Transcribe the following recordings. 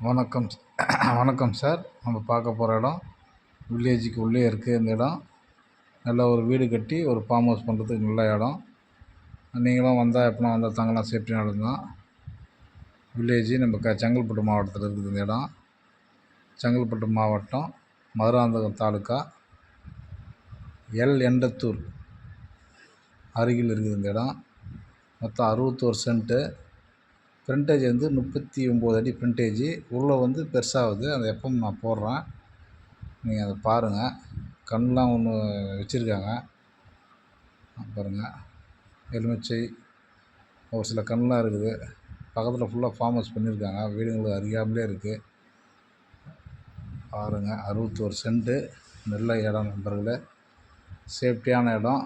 வணக்கம் வணக்கம் சார். நம்ம பார்க்க போகிற இடம் வில்லேஜுக்கு உள்ளே இருக்குது இந்த இடம். நல்ல ஒரு வீடு கட்டி ஒரு ஃபார்ம் ஹவுஸ் பண்ணுறதுக்கு நல்ல இடம். நீங்களும் வந்தால் எப்போனா வந்தால் தங்கலாம் சேஃப்டி நடந்தோம் வில்லேஜ் நம்ம க செங்கல்பட்டு மாவட்டத்தில் இருக்குது இந்த இடம். செங்கல்பட்டு மாவட்டம் மதுராந்தகம் தாலுக்கா எல் எண்டத்தூர் அருகில் இருக்குது இந்த இடம். மொத்தம் அறுபத்தோரு சென்ட்டு ஃப்ரண்டேஜ் வந்து முப்பத்தி ஒம்பது அடி ஃப்ரண்டேஜி உள்ளே வந்து பெருசாகுது. அந்த எஃப்எம் நான் போடுறேன்? நீங்கள் அதை பாருங்கள் கண்ணெலாம் ஒன்று வச்சுருக்காங்க. பாருங்கள் எலுமிச்சை ஒரு சில கண்ணெலாம் இருக்குது. பக்கத்தில் ஃபுல்லாக ஃபார்ம் ஹவுஸ் பண்ணியிருக்காங்க. வீடுங்களுக்கு அறியாமலே இருக்குது பாருங்கள் அறுபத்தோரு சென்ட்டு நல்ல இடம் நண்பர்களே. சேஃப்டியான இடம்.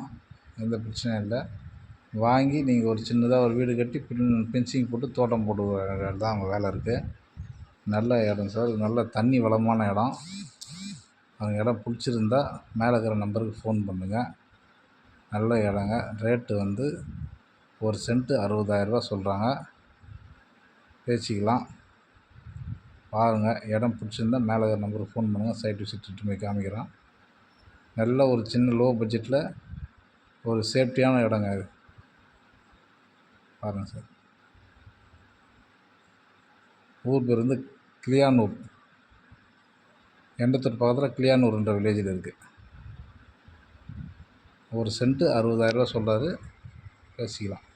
எந்த பிரச்சனையும் இல்லை. வாங்கி நீங்கள் ஒரு சின்னதாக ஒரு வீடு கட்டி பின் பென்சிங் போட்டு தோட்டம் போட்டு தான் அங்கே வேலை இருக்குது நல்ல இடம் சார். நல்ல தண்ணி வளமான இடம். அந்த இடம் பிடிச்சிருந்தா மேலே இருக்கிற நம்பருக்கு ஃபோன் பண்ணுங்கள் நல்ல இடங்க. ரேட்டு வந்து ஒரு சென்ட்டு அறுபதாயிரரூபா சொல்கிறாங்க பேசிக்கலாம். பாருங்கள் இடம் பிடிச்சிருந்தா மேலே இருக்கிற நம்பருக்கு ஃபோன் பண்ணுங்கள் சைட் விசிட் போய் காமிக்கிறோம் நல்ல ஒரு சின்ன லோ பட்ஜெட்டில் ஒரு சேஃப்டியான இடங்க இது. பாருங்கள் சார். ஊர் பேர் வந்து கிளியானூர். எண்டத்தூர் பக்கத்தில் கிளியானூர்ன்ற வில்லேஜில் இருக்குது ஒரு சென்ட்டு அறுபதாயிரரூவா சொல்கிறாரு பேசிக்கலாம்.